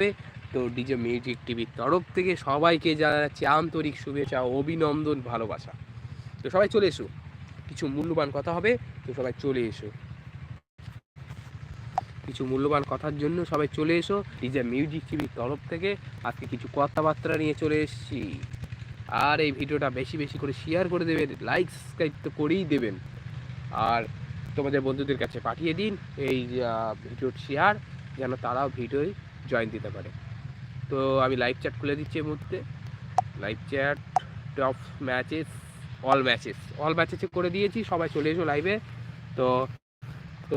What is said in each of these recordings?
হবে তো DJ music টিভির তরফ থেকে সবাইকে জানাচ্ছি আন্তরিক শুভেচ্ছা অভিনন্দন, ভালোবাসা। তো সবাই চলে এসো, কিছু মূল্যবান কথা হবে, তো সবাই চলে এসো। কিছু মূল্যবান কথার জন্য সবাই চলে এসো, ডিজে মিউজিক টিভির তরফ থেকে আজকে কিছু কথাবার্তা নিয়ে চলে এসেছি। আর এই ভিডিওটা বেশি বেশি করে শেয়ার করে দেবেন লাইক সাবস্ক্রাইব তো করেই দেবেন। আর তোমাদের বন্ধুদের কাছে পাঠিয়ে দিন এই ভিডিওর শেয়ার যেন তারাও ভিডিওয় জয়েন দিতে পারে। তো আমি লাইভ চ্যাট খুলে দিচ্ছি এই মুহূর্তে। Live chat top matches all matches all ম্যাচেসে করে দিয়েছি, সবাই চলে এসো লাইভে তো তো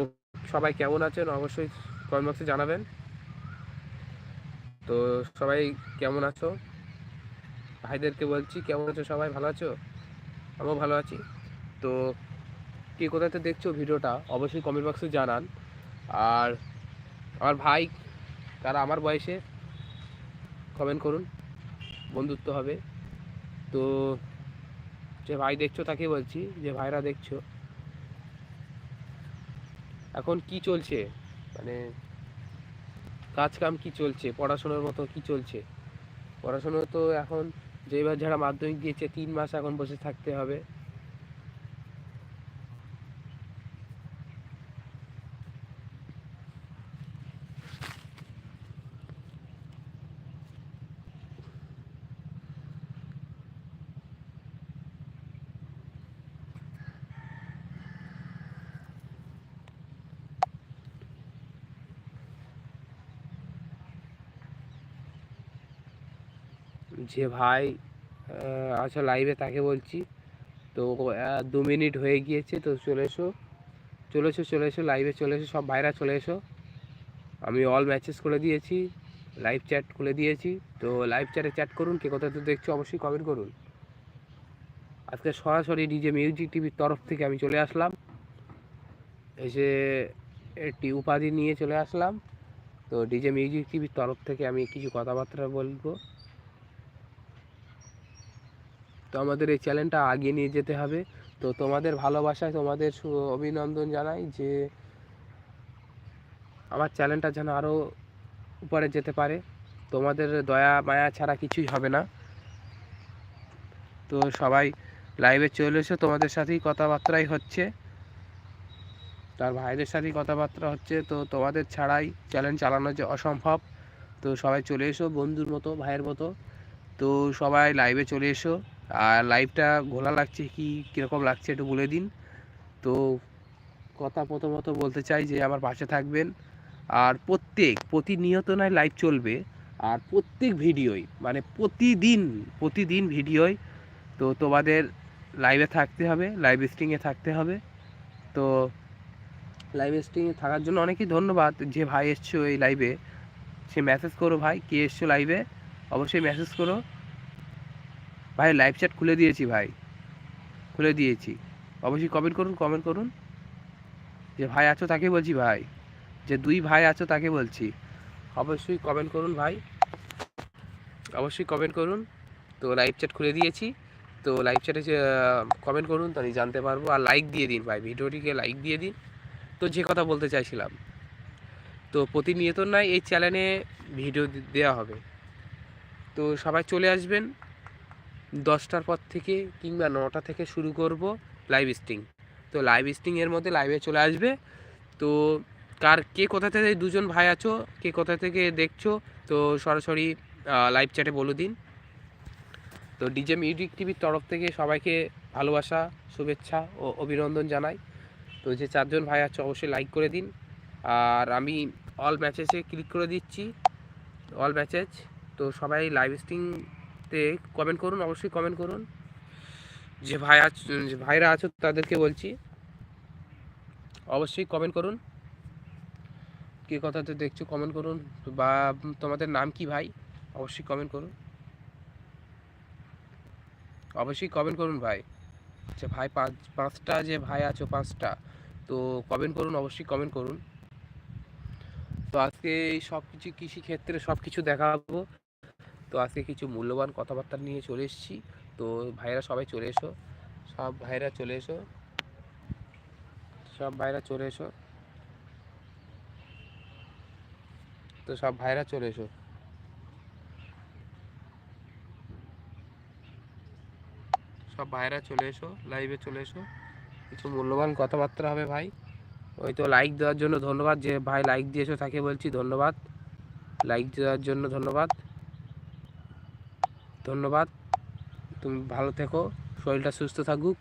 সবাই কেমন আছেন অবশ্যই কমেন্ট বক্সে জানাবেন। তো সবাই কেমন আছো? ভাইদেরকে বলছি, কেমন আছো সবাই? ভালো আছো? আমিও ভালো আছি। তো কে কোথাতে দেখছ ভিডিওটা, অবশ্যই কমেন্ট বক্সে জানান। আর আমার ভাই তারা আমার বয়সে কমেন্ট করুন, বন্ধুত্ব হবে। তো যে ভাই দেখছ তাকে বলছি, যে ভাইরা দেখছ, এখন কি চলছে? মানে কাজ কাম কি চলছে? পড়াশোনার মতো কি চলছে? পড়াশোনা তো এখন যেবার যারা মাধ্যমিক দিয়েছে, তিন মাস এখন বসে থাকতে হবে। যে ভাই আহ, আছো লাইভে তাকে বলছি। তো দু মিনিট হয়ে গিয়েছে তো চলে এসো। চলে এসো চলে এসো লাইভে চলে এসো সব ভাইরা চলে এসো। আমি অল ম্যাচেস করে দিয়েছি লাইভ চ্যাট খুলে দিয়েছি। তো লাইভ চ্যাটে চ্যাট করুন কে কোথাতে দেখছ অবশ্যই কমেন্ট করুন। আজকে সরাসরি ডিজে মিউজিক টিভির তরফ থেকে আমি চলে আসলাম। এসে একটি উপাধি নিয়ে চলে আসলাম। তো ডিজে মিউজিক টিভির তরফ থেকে আমি কিছু কথাবার্তা বলব। তো আমাদের এই চ্যানেলটা আগিয়ে নিয়ে যেতে হবে। তো তোমাদের ভালোবাসায় তোমাদের অভিনন্দন জানাই যে আমার চ্যানেলটা যেন আরও উপরে যেতে পারে। তোমাদের দয়া, মায়া ছাড়া কিছুই হবে না। তো সবাই লাইভে চলে এসো। তোমাদের সাথেই কথাবার্তাই হচ্ছে। তার ভাইদের সাথেই কথাবার্তা হচ্ছে। তো তোমাদের ছাড়াই চ্যানেল চালানো যে অসম্ভব। তো সবাই চলে এসো বন্ধুর মতো, ভাইয়ের মতো। তো সবাই লাইভে চলে এসো। আর লাইভটা ঘোলা লাগছে কি কীরকম লাগছে একটু বলে দিন। তো কথা প্রথমত বলতে চাই যে আমার পাশে থাকবেন। আর প্রত্যেক, প্রতিনিয়ত নয় লাইভ চলবে। আর প্রত্যেক ভিডিওই মানে প্রতিদিন প্রতিদিন ভিডিওই তো তোমাদের লাইভে থাকতে হবে লাইভ স্ট্রিংয়ে থাকতে হবে। তো লাইভ স্ট্রিংয়ে থাকার জন্য অনেকই ধন্যবাদ যে ভাই এসছো এই লাইভে সে মেসেজ করো ভাই, কে এসছো লাইভে অবশ্যই মেসেজ করো। ভাই লাইভ চ্যাট খুলে দিয়েছি ভাই। খুলে দিয়েছি। অবশ্যই কমেন্ট করুন কমেন্ট করুন। যে ভাই আছো তাকে বলছি ভাই। যে দুই ভাই আছো তাকে বলছি। অবশ্যই কমেন্ট করুন ভাই। অবশ্যই কমেন্ট করুন। তো লাইভ চ্যাট খুলে দিয়েছি। তো লাইভ চ্যাটে কমেন্ট করুন, তাহলে জানতে পারব। আর লাইক দিয়ে দিন ভাই, ভিডিওটিকে লাইক দিয়ে দিন। তো যে কথা বলতে চাইছিলাম। তো প্রতিনিয়ত নয়, এই চ্যানেলে ভিডিও দেওয়া হবে। তো সবাই চলে আসবেন। দশটার পর থেকে কিংবা নটা থেকে শুরু করব লাইভ স্ট্রিং তো লাইভ স্ট্রিংয়ের মধ্যে লাইভে চলে আসবে। তো কার কে কোথা থেকে দুজন ভাই আছো, কে কোথা থেকে দেখছ, তো সরাসরি লাইভ চ্যাটে বলে দিন। তো ডিজে মিউজিক টিভির তরফ থেকে সবাইকে ভালোবাসা, শুভেচ্ছা ও অভিনন্দন জানাই। তো যে চারজন ভাই আছো, অবশ্যই লাইক করে দিন। আর আমি অল ম্যাচেসে ক্লিক করে দিচ্ছি। অল ম্যাচেস তো সবাই লাইভ স্ট্রিংতে কমেন্ট করুন, অবশ্যই কমেন্ট করুন। যে ভাই আছ, যে ভাইরা আছো তাদেরকে বলছি, অবশ্যই কমেন্ট করুন। কে কথাতে দেখছ কমেন্ট করুন, বা তোমাদের নাম কি ভাই, অবশ্যই কমেন্ট করুন। অবশ্যই কমেন্ট করুন ভাই। আচ্ছা ভাই পাঁচ, পাঁচটা যে ভাই আছো পাঁচটা, তো কমেন্ট করুন, অবশ্যই কমেন্ট করুন। তো আজকে এই সব কিছু কৃষি ক্ষেত্রে সব কিছু দেখাবো। তো আজকে কিছু মূল্যবান কথাবার্তা নিয়ে চলে এসেছি। তো ভাইরা সবাই চলে এসো। সব ভাইরা চলে এসো। সব ভাইরা চলে এসো। তো সব ভাইরা চলে এসো। সব ভাইরা চলে এসো লাইভে চলে এসো। কিছু মূল্যবান কথাবার্তা হবে ভাই। ওই তো লাইক দেওয়ার জন্য ধন্যবাদ। যে ভাই লাইক দিয়েছ তাকে বলছি ধন্যবাদ। লাইক দেওয়ার জন্য ধন্যবাদ। ধন্যবাদ। তুমি ভালো থেকো, শরীরটা সুস্থ থাকুক।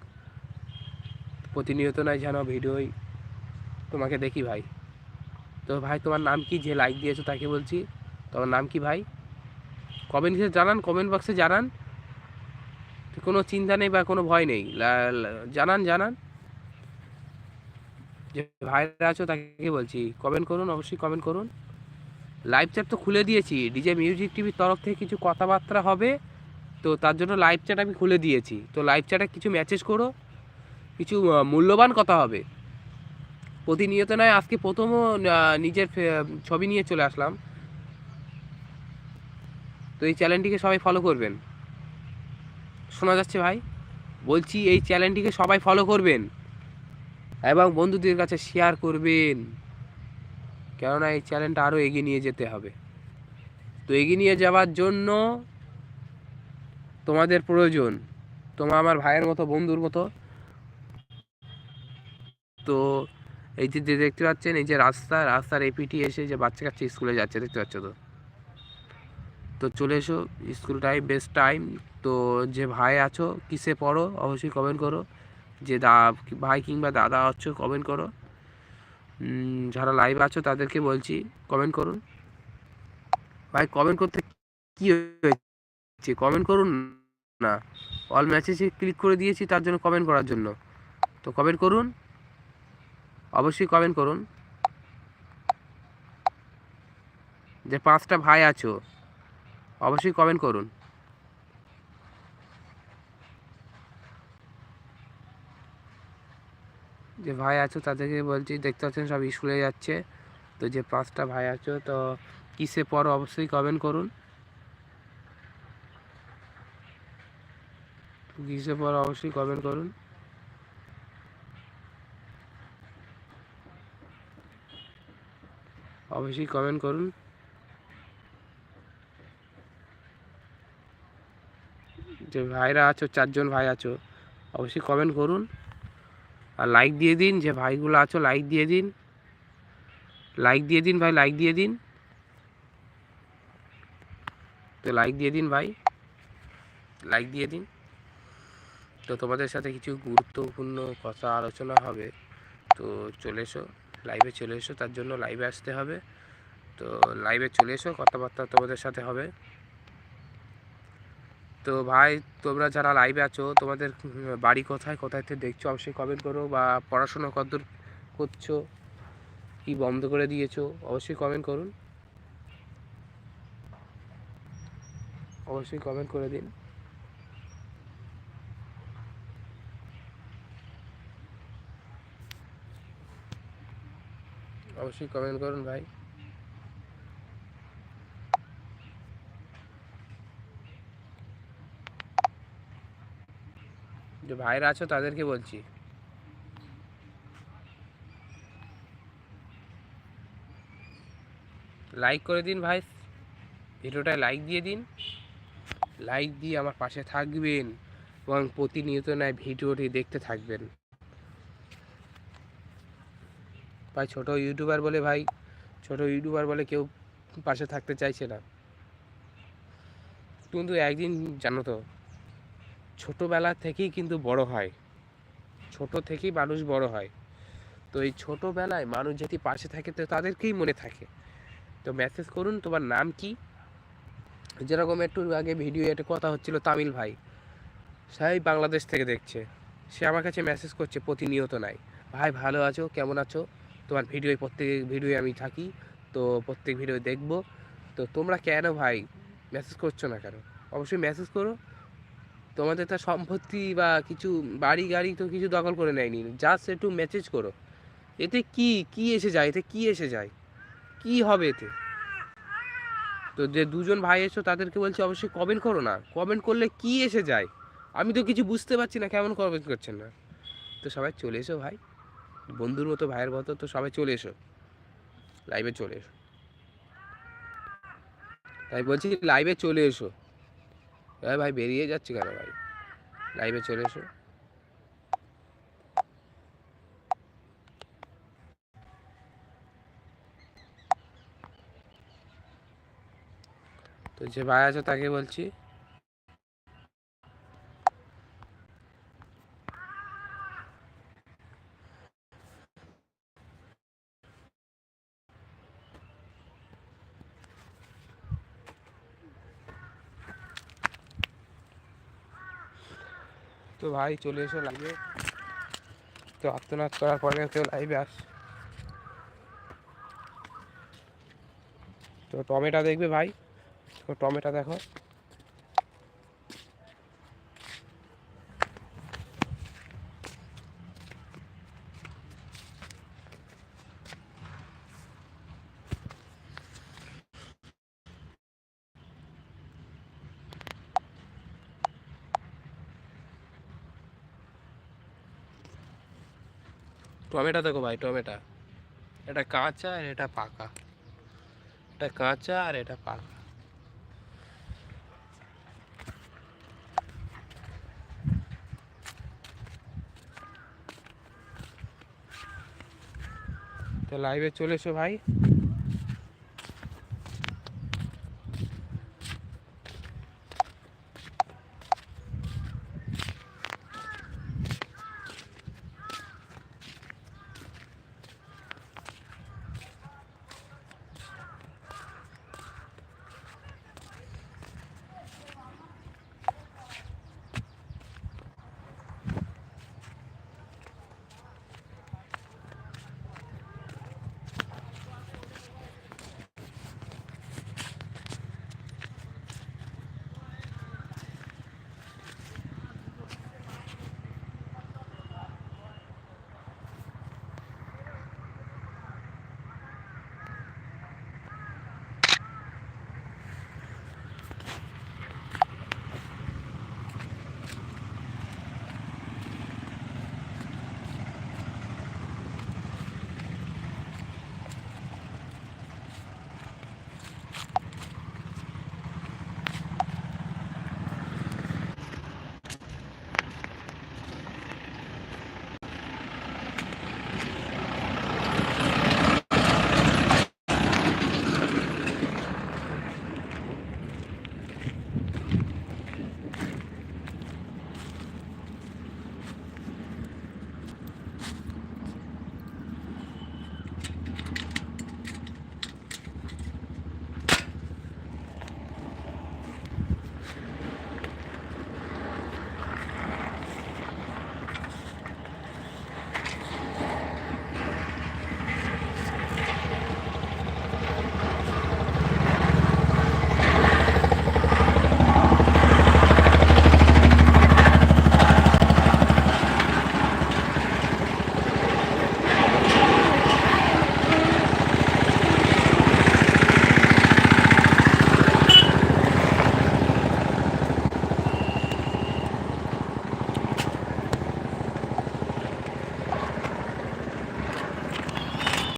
প্রতিনিয়ত নয় যেন ভিডিওই তোমাকে দেখি ভাই। তো ভাই, তোমার নাম কি? যে লাইক দিয়েছ তাকে বলছি। তোমার নাম কি ভাই? কমেন্ট জানান কমেন্ট বক্সে জানান। কোনো চিন্তা নেই বা কোনো ভয় নেই। জানান জানান। যে ভাইরা আছো তাকে বলছি কমেন্ট করুন, অবশ্যই কমেন্ট করুন। লাইভ চ্যাট তো খুলে দিয়েছি। ডিজে মিউজিক টিভির তরফ থেকে কিছু কথাবার্তা হবে। তো তার জন্য লাইভ চ্যাট আমি খুলে দিয়েছি। তো লাইভ চ্যাটে কিছু মেসেজ করো, কিছু মূল্যবান কথা হবে। প্রতিনিয়ত নয়, আজকে প্রথমও নিজের ছবি নিয়ে চলে আসলাম। তো এই চ্যানেলটিকে সবাই ফলো করবেন। শোনা যাচ্ছে ভাই? বলছি এই চ্যানেলটিকে সবাই ফলো করবেন। এবং বন্ধুদের কাছে শেয়ার করবেন। কেননা এই চ্যানেলটা আরও এগিয়ে নিয়ে যেতে হবে। তো এগিয়ে নিয়ে যাওয়ার জন্য তোমাদের প্রয়োজন। তোমার আমার ভাইয়ের মতো, বন্ধুর মতো। তো এই যে যে দেখতে পাচ্ছেন, এই যে রাস্তা, রাস্তার এপিটি এসে যে বাচ্চা কাচ্চা স্কুলে যাচ্ছে, দেখতে পাচ্ছ তো? তো চলে এসো স্কুল টাইম বেস্ট টাইম তো যে ভাই আছো, কিসে পড়ো, অবশ্যই কমেন্ট করো। যে দা, ভাই কিংবা দাদা আছো কমেন্ট করো। যারা লাইভ আছো, তাদেরকে বলছি কমেন্ট করুন ভাই কমেন্ট করতে কী হয়েছে? কমেন্ট করুন না। অল মেসেজে ক্লিক করে দিয়েছি, তার জন্য কমেন্ট করার জন্য। তো কমেন্ট করুন, অবশ্যই কমেন্ট করুন। যে পাঁচটা ভাই আছো, অবশ্যই কমেন্ট করুন। যে ভাই আছো, তাদেরকে বলছি, দেখতে পাচ্ছেন সব স্কুলে যাচ্ছে। তো যে পাঁচটা ভাই আছো, তো কিসে পড়ো, অবশ্যই কমেন্ট করুন। কিসে পর অবশ্যই কমেন্ট করুন। অবশ্যই কমেন্ট করুন। যে ভাইরা আছো, চারজন ভাই আছো, অবশ্যই কমেন্ট করুন। আর লাইক দিয়ে দিন, যে ভাইগুলো আছো লাইক দিয়ে দিন। লাইক দিয়ে দিন ভাই লাইক দিয়ে দিন। তো লাইক দিয়ে দিন ভাই। লাইক দিয়ে দিন। তো তোমাদের সাথে কিছু গুরুত্বপূর্ণ কথা আলোচনা হবে। তো চলে এসো লাইভে চলে এসো, তার জন্য লাইভে আসতে হবে। তো লাইভে চলে এসো, কথাবার্তা তোমাদের সাথে হবে। তো ভাই, তোমরা যারা লাইভে আছো, তোমাদের বাড়ি কোথায় কোথায় থেকে দেখছ, অবশ্যই কমেন্ট করো বা পড়াশোনা কতদূর করছ, কি বন্ধ করে দিয়েছ, অবশ্যই কমেন্ট করুন। অবশ্যই কমেন্ট করে দিন। অবশ্যই কমেন্ট করুন ভাই। যে ভাইরা আছো তাদেরকে বলছি। লাইক করে দিন ভাই। ভিডিওটায় লাইক দিয়ে দিন। লাইক দিয়ে আমার পাশে থাকবেন এবং প্রতিনিয়ত নয় ভিডিওটি দেখতে থাকবেন। ভাই, ছোট ইউটিউবার বলে ভাই, ছোট ইউটিউবার বলে কেউ পাশে থাকতে চাইছে না। কিন্তু একদিন জানো তো, ছোটোবেলা থেকেই কিন্তু বড় হয়। ছোট থেকেই মানুষ বড় হয়। তো এই ছোটোবেলায় মানুষ যদি পাশে থাকে, তো তাদেরকেই মনে থাকে। তো মেসেজ করুন, তোমার নাম কি? যেরকম একটু আগে ভিডিও একটা কথা হচ্ছিল, তামিল ভাই। সাই বাংলাদেশ থেকে দেখছে। সে আমার কাছে মেসেজ করছে, প্রতিনিয়ত নাই। ভাই, ভালো আছো? কেমন আছো? তোমার ভিডিও প্রত্যেক ভিডিও আমি থাকি, তো প্রত্যেক ভিডিও দেখব। তো তোমরা কেন ভাই মেসেজ করছ না কেন? অবশ্যই মেসেজ করো। তোমাদের তো সম্পত্তি বা কিছু বাড়ি গাড়ি তো কিছু দখল করে নেয়নি। জাস্ট একটু মেসেজ করো। এতে কি কি এসে যায়? এতে কি এসে যায়? কি হবে এতে? তো যে দুজন ভাই এসো, তাদেরকে বলছি অবশ্যই কমেন্ট করো না। কমেন্ট করলে কি এসে যায়? আমি তো কিছু বুঝতে পারছি না কেমন কমেন্ট করছেন না। তো সবাই চলে এসো ভাই। বন্ধুর মতো, ভাইয়ের মতো, তো সবাই চলে এসো। লাইভে চলে এসো। তাই বলছি লাইভে চলে এসো। হ্যাঁ ভাই, বেরিয়ে যাচ্ছে কেন ভাই? লাইভে চলে এসো। তো যে ভাই আছে তাকে বলছি ভাই চলে এসো লাইভে তো আত্মনাদ করার পরে কেউ লাইভে আস। তো টমেটো দেখবে ভাই। তো টমেটো দেখো। টমেটো দেখো ভাই, টমেটো। এটা কাঁচা আর এটা পাকা। এটা কাঁচা আর এটা পাকা। তো লাইভে চলে এসো ভাই।